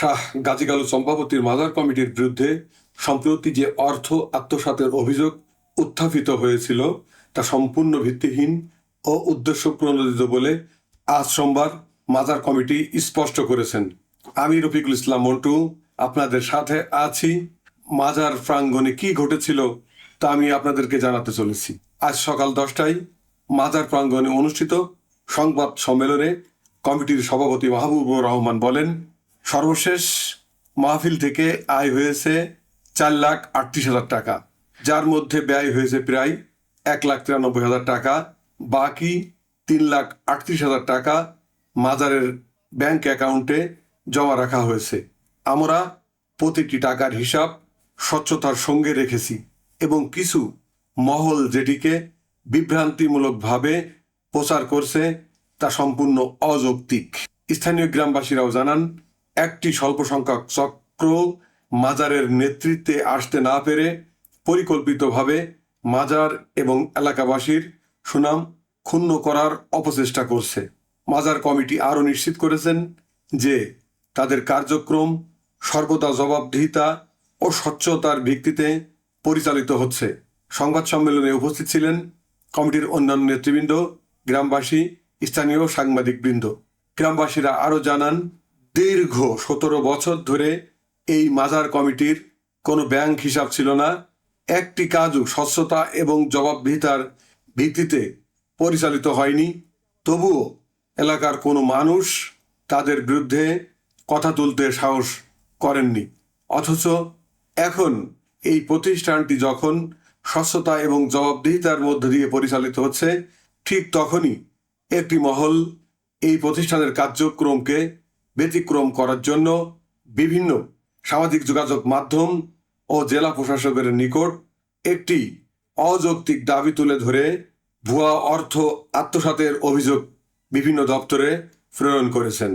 শাহ গাজীকালু চম্পাবতীর মাজার কমিটির বিরুদ্ধে সম্প্রতি যে অর্থ আত্মসাতের অভিযোগ উত্থাপিত হয়েছিল, তা সম্পূর্ণ ভিত্তিহীন ও উদ্দেশ্য প্রণোদিত বলে আজ সোমবার মাজার কমিটি স্পষ্ট করেছেন। আমি রফিকুল ইসলাম মন্টু, আপনাদের সাথে আছি। মাজার প্রাঙ্গণে কি ঘটেছিল তা আমি আপনাদেরকে জানাতে চলেছি। আজ সকাল দশটায় মাজার প্রাঙ্গণে অনুষ্ঠিত সংবাদ সম্মেলনে কমিটির সভাপতি মাহবুবুর রহমান বলেন সর্বশেষ মাহফিল থেকে আয় হয়েছে চার লাখ আটত্রিশ হাজার টাকা। যার মধ্যে ব্যয় হয়েছে প্রায় এক লাখ তিরানব্বই হাজার টাকা। বাকি তিন লাখ আটত্রিশ হাজার টাকা মাজারের ব্যাংক অ্যাকাউন্টে জমা রাখা হয়েছে। আমরা প্রতিটি টাকার হিসাব স্বচ্ছতার সঙ্গে রেখেছি এবং কিছু মহল যেটিকে বিভ্রান্তিমূলকভাবে প্রচার করছে তা সম্পূর্ণ অযৌক্তিক। স্থানীয় গ্রামবাসীরাও জানান একটি স্বল্প সংখ্যক চক্র মাজারের নেতৃত্বে আসতে না পেরে পরিকল্পিতভাবে মাজার এবং এলাকাবাসীর সুনাম ক্ষুণ্ণ করার অপচেষ্টা করছে। মাজার কমিটি আরও নিশ্চিত করেছেন যে তাদের কার্যক্রম সর্বদা জবাবদিহিতা ও স্বচ্ছতার ভিত্তিতে পরিচালিত হচ্ছে। সংবাদ সম্মেলনে উপস্থিত ছিলেন কমিটির অন্যান্য নেতৃবৃন্দ, গ্রামবাসী, স্থানীয় সাংবাদিকবৃন্দ। গ্রামবাসীরা আরও জানান দীর্ঘ সতেরো বছর ধরে এই মাজার কমিটির কোনো ব্যাংক হিসাব ছিল না। একটি কাজও স্বচ্ছতা এবং জবাবদিহিতার ভিত্তিতে পরিচালিত হয়নি। তবুও এলাকার কোনো মানুষ তাদের বিরুদ্ধে কথা তুলতে সাহস করেননি। অথচ এখন এই প্রতিষ্ঠানটি যখন স্বচ্ছতা এবং জবাবদিহিতার মধ্য দিয়ে পরিচালিত হচ্ছে, ঠিক তখনই একটি মহল এই প্রতিষ্ঠানের কার্যক্রমকে ব্যতিক্রম করার জন্য বিভিন্ন সামাজিক যোগাযোগ মাধ্যম ও জেলা প্রশাসকের নিকট একটি অযৌক্তিক দাবি তুলে ধরে ভুয়া অর্থ আত্মসাতের অভিযোগ বিভিন্ন দপ্তরে প্রেরণ করেছেন।